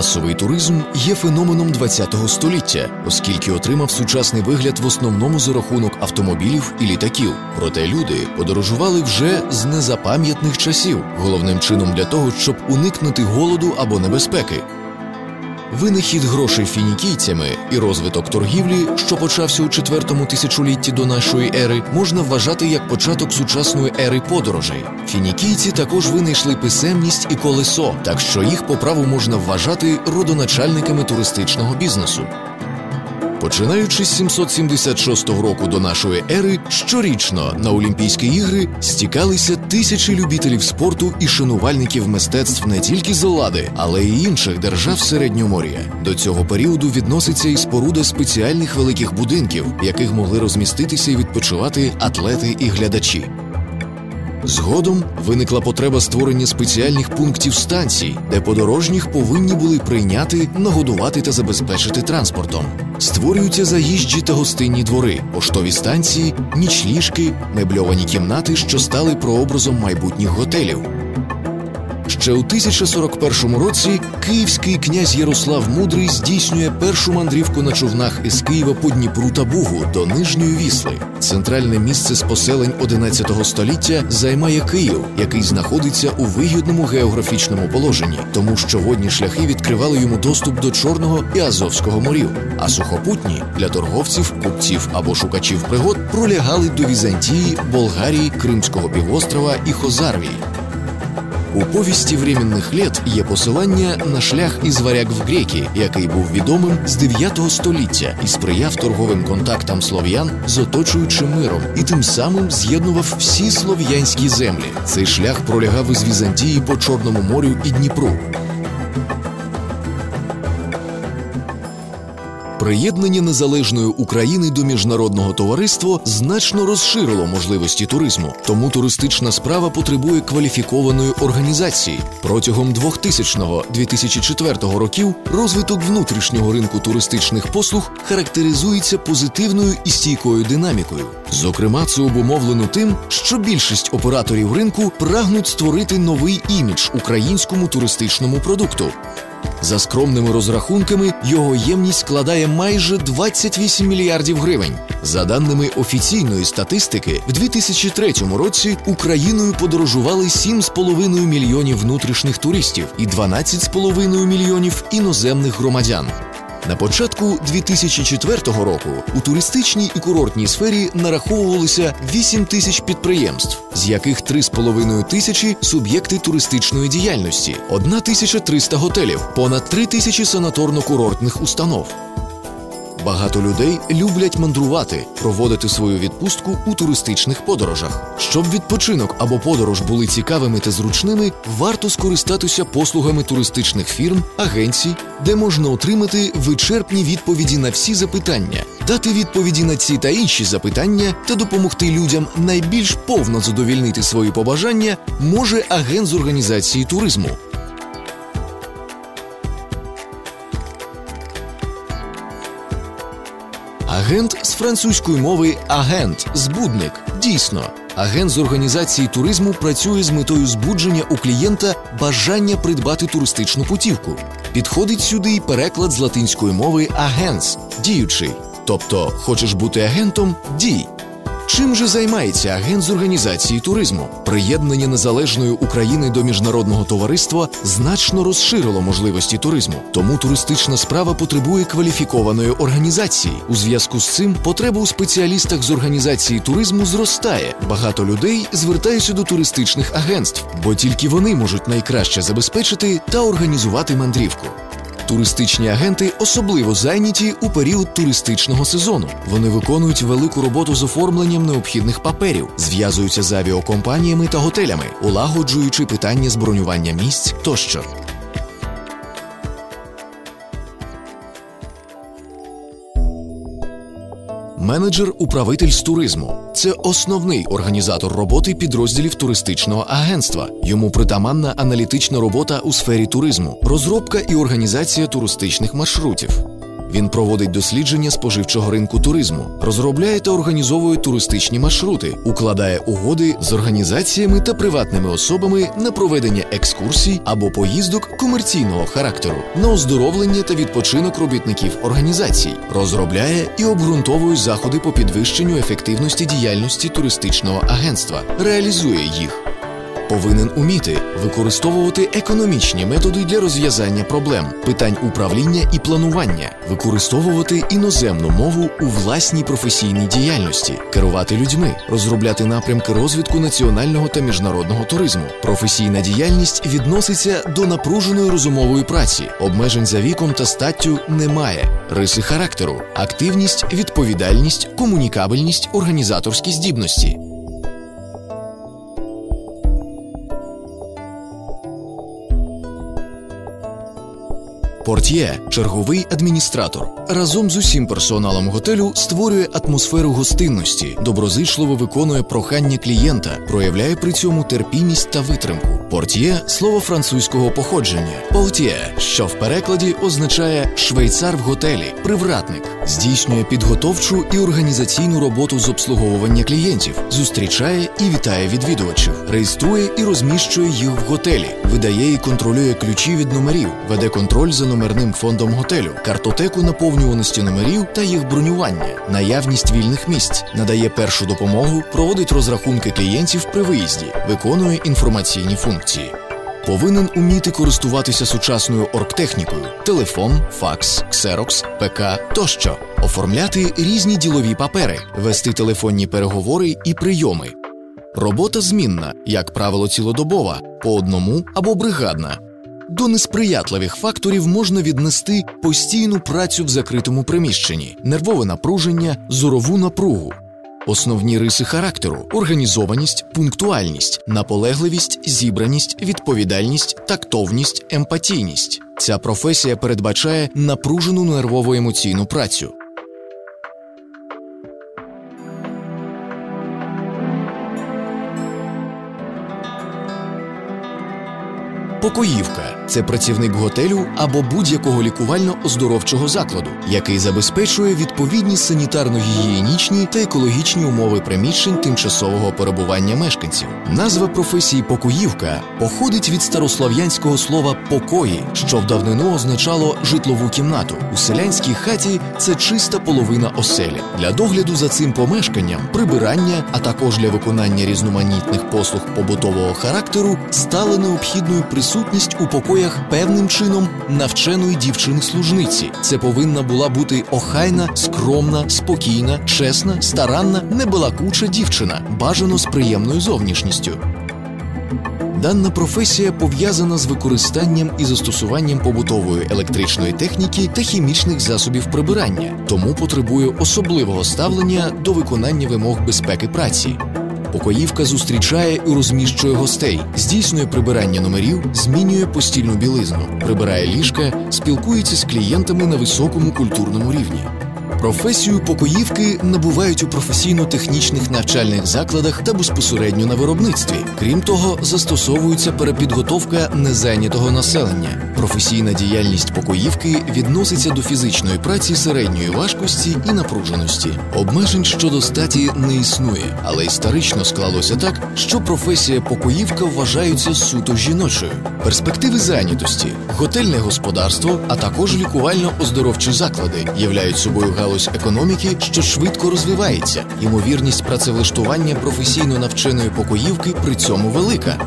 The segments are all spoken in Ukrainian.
Масовий туризм є феноменом ХХ століття, оскільки отримав сучасний вигляд в основному за рахунок автомобілів і літаків. Проте люди подорожували вже з незапам'ятних часів, головним чином для того, щоб уникнути голоду або небезпеки. Винахід грошей фінікійцями і розвиток торгівлі, що почався у четвертому тисячолітті до нашої ери, можна вважати як початок сучасної ери подорожей. Фінікійці також винайшли писемність і колесо, так що їх по праву можна вважати родоначальниками туристичного бізнесу. Починаючи з 776 року до нашої ери, щорічно на Олімпійські ігри стікалися тисячі любителів спорту і шанувальників мистецтв не тільки з Еллади, але й інших держав Середньомор'я. До цього періоду відноситься і споруда спеціальних великих будинків, в яких могли розміститися і відпочивати атлети і глядачі. Згодом виникла потреба створення спеціальних пунктів станцій, де подорожніх повинні були прийняти, нагодувати та забезпечити транспортом. Створюються заїжджі та гостинні двори, поштові станції, нічліжки, мебльовані кімнати, що стали прообразом майбутніх готелів. Ще у 1041 році київський князь Ярослав Мудрий здійснює першу мандрівку на човнах із Києва по Дніпру та Бугу до Нижньої Вісли. Центральне місце з поселень 11 століття займає Київ, який знаходиться у вигідному географічному положенні, тому що водні шляхи відкривали йому доступ до Чорного і Азовського морів, а сухопутні для торговців, купців або шукачів пригод пролягали до Візантії, Болгарії, Кримського півострова і Хозарвії. У повісті временних літ є посилання на шлях із варяг в греки, який був відомим з 9 століття і сприяв торговим контактам слов'ян з оточуючим миром і тим самим з'єднував всі слов'янські землі. Цей шлях пролягав із Візантії по Чорному морю і Дніпру. Приєднання незалежної України до міжнародного товариства значно розширило можливості туризму, тому туристична справа потребує кваліфікованої організації. Протягом 2000-2004 років розвиток внутрішнього ринку туристичних послуг характеризується позитивною і стійкою динамікою. Зокрема, це обумовлено тим, що більшість операторів ринку прагнуть створити новий імідж українському туристичному продукту. За скромними розрахунками, його ємність складає майже 28 мільярдів гривень. За даними офіційної статистики, в 2003 році Україною подорожували 7,5 мільйонів внутрішніх туристів і 12,5 мільйонів іноземних громадян. На початку 2004 року у туристичній і курортній сфері нараховувалося 8 тисяч підприємств, з яких 3,5 тисячі суб'єкти туристичної діяльності, 1300 готелів, понад 3 тисячі санаторно-курортних установ. Багато людей люблять мандрувати, проводити свою відпустку у туристичних подорожах. Щоб відпочинок або подорож були цікавими та зручними, варто скористатися послугами туристичних фірм, агенцій, де можна отримати вичерпні відповіді на всі запитання, дати відповіді на ці та інші запитання та допомогти людям найбільш повно задовільнити свої побажання може агент з організації туризму. Агент з французької мови агент, збудник. Дійсно, агент з організації туризму працює з метою збудження у клієнта бажання придбати туристичну путівку. Підходить сюди й переклад з латинської мови агенс діючий. Тобто, хочеш бути агентом дій. Чим же займається агент з організації туризму? Приєднання незалежної України до міжнародного товариства значно розширило можливості туризму, тому туристична справа потребує кваліфікованої організації. У зв'язку з цим потреба у спеціалістах з організації туризму зростає. Багато людей звертаються до туристичних агентств, бо тільки вони можуть найкраще забезпечити та організувати мандрівку. Туристичні агенти особливо зайняті у період туристичного сезону. Вони виконують велику роботу з оформленням необхідних паперів, зв'язуються з авіакомпаніями та готелями, улагоджуючи питання з бронювання місць тощо. Менеджер управитель з туризму це основний організатор роботи підрозділів туристичного агентства. Йому притаманна аналітична робота у сфері туризму, розробка і організація туристичних маршрутів. Він проводить дослідження споживчого ринку туризму, розробляє та організовує туристичні маршрути, укладає угоди з організаціями та приватними особами на проведення екскурсій або поїздок комерційного характеру, на оздоровлення та відпочинок робітників організацій, розробляє і обґрунтовує заходи по підвищенню ефективності діяльності туристичного агентства, реалізує їх повинен уміти використовувати економічні методи для розв'язання проблем, питань управління і планування, використовувати іноземну мову у власній професійній діяльності, керувати людьми, розробляти напрямки розвитку національного та міжнародного туризму. Професійна діяльність відноситься до напруженої розумової праці, обмежень за віком та статтю немає, риси характеру, активність, відповідальність, комунікабельність, організаторські здібності. Портьє, черговий адміністратор, разом з усім персоналом готелю створює атмосферу гостинності, доброзичливо виконує прохання клієнта, проявляє при цьому терпімість та витримку. Портьє слово французького походження, портьє, що в перекладі означає швейцар в готелі, привратник, здійснює підготовчу і організаційну роботу з обслуговування клієнтів, зустрічає і вітає відвідувачів, реєструє і розміщує їх в готелі, видає і контролює ключі від номерів, веде контроль за номерним фондом готелю, картотеку наповнюваності номерів та їх бронювання, наявність вільних місць, надає першу допомогу, проводить розрахунки клієнтів при виїзді, виконує інформаційні функції. Повинен уміти користуватися сучасною оргтехнікою: телефон, факс, ксерокс, ПК тощо, оформляти різні ділові папери, вести телефонні переговори і прийоми. Робота змінна, як правило, цілодобова, по одному або бригадна. До несприятливих факторів можна віднести постійну працю в закритому приміщенні, нервове напруження, зорову напругу. Основні риси характеру: організованість, пунктуальність, наполегливість, зібраність, відповідальність, тактовність, емпатійність. Ця професія передбачає напружену нервово-емоційну працю. Покоївка це працівник готелю або будь-якого лікувально-оздоровчого закладу, який забезпечує відповідні санітарно-гігієнічні та екологічні умови приміщень тимчасового перебування мешканців. Назва професії покоївка походить від старослов'янського слова покої, що в давнину означало житлову кімнату. У селянській хаті це чиста половина оселі. Для догляду за цим помешканням, прибирання, а також для виконання різноманітних послуг побутового характеру стала необхідною присутність у покоях певним чином навченої дівчини-служниці. Це повинна була бути охайна, скромна, спокійна, чесна, старанна, небалакуча дівчина, бажано з приємною зовнішністю. Дана професія пов'язана з використанням і застосуванням побутової електричної техніки та хімічних засобів прибирання, тому потребує особливого ставлення до виконання вимог безпеки праці. Покоївка зустрічає і розміщує гостей, здійснює прибирання номерів, змінює постільну білизну, прибирає ліжка, спілкується з клієнтами на високому культурному рівні. Професію покоївки набувають у професійно-технічних навчальних закладах та безпосередньо на виробництві. Крім того, застосовується перепідготовка незайнятого населення. Професійна діяльність покоївки відноситься до фізичної праці середньої важкості і напруженості. Обмежень щодо статі не існує, але історично склалося так, що професія покоївка вважається суто жіночою. Перспективи зайнятості, готельне господарство, а також лікувально-оздоровчі заклади являють собою галузь економіки, що швидко розвивається. Ймовірність працевлаштування професійно навченої покоївки при цьому велика.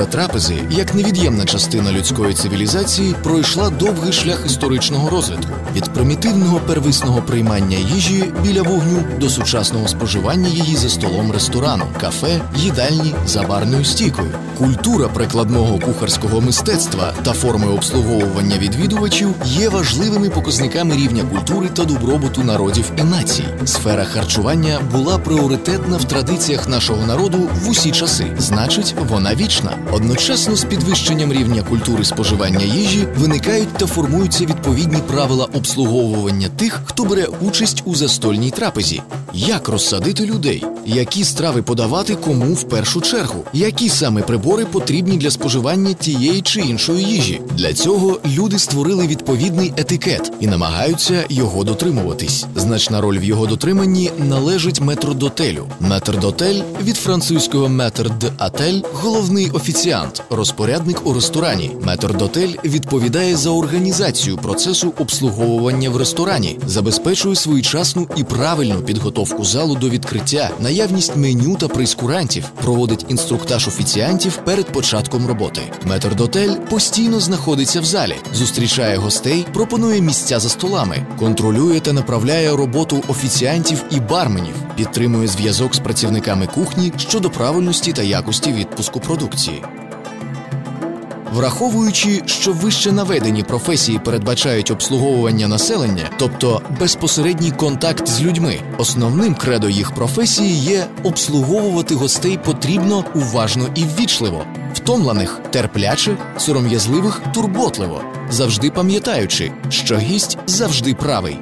Культура трапези, як невід'ємна частина людської цивілізації, пройшла довгий шлях історичного розвитку від примітивного первисного приймання їжі біля вогню до сучасного споживання її за столом ресторану, кафе, їдальні за барною стійкою. Культура прикладного кухарського мистецтва та форми обслуговування відвідувачів є важливими показниками рівня культури та добробуту народів і націй. Сфера харчування була пріоритетна в традиціях нашого народу в усі часи, значить, вона вічна. Одночасно з підвищенням рівня культури споживання їжі виникають та формуються відповідні правила обслуговування тих, хто бере участь у застольній трапезі. Як розсадити людей, які страви подавати кому в першу чергу, які саме прибори потрібні для споживання тієї чи іншої їжі. Для цього люди створили відповідний етикет і намагаються його дотримуватись. Значна роль в його дотриманні належить метрдотелю. Метрдотель від французького метр атель головний офіціант, розпорядник у ресторані. Метрдотель відповідає за організацію процесу обслуговування в ресторані, забезпечує своєчасну і правильну підготовку залу до відкриття, наявність меню та прейскурантів, проводить інструктаж офіціантів перед початком роботи. Метрдотель постійно знаходиться в залі, зустрічає гостей, пропонує місця за столами, контролює та направляє роботу офіціантів і барменів, підтримує зв'язок з працівниками кухні щодо правильності та якості відпуску продукції. Враховуючи, що вище наведені професії передбачають обслуговування населення, тобто безпосередній контакт з людьми, основним кредо їх професії є обслуговувати гостей потрібно уважно і ввічливо, втомлених терпляче, сором'язливих турботливо, завжди пам'ятаючи, що гість завжди правий.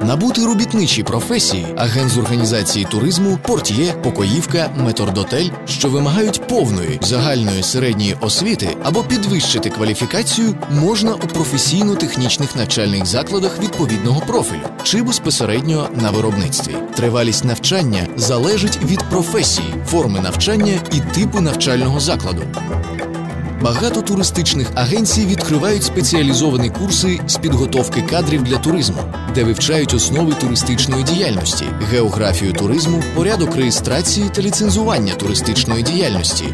Набути робітничі професії, агент з організації туризму, портьє, покоївка, метордотель, що вимагають повної загальної середньої освіти або підвищити кваліфікацію, можна у професійно-технічних навчальних закладах відповідного профілю чи безпосередньо на виробництві. Тривалість навчання залежить від професії, форми навчання і типу навчального закладу. Багато туристичних агенцій відкривають спеціалізовані курси з підготовки кадрів для туризму, де вивчають основи туристичної діяльності, географію туризму, порядок реєстрації та ліцензування туристичної діяльності,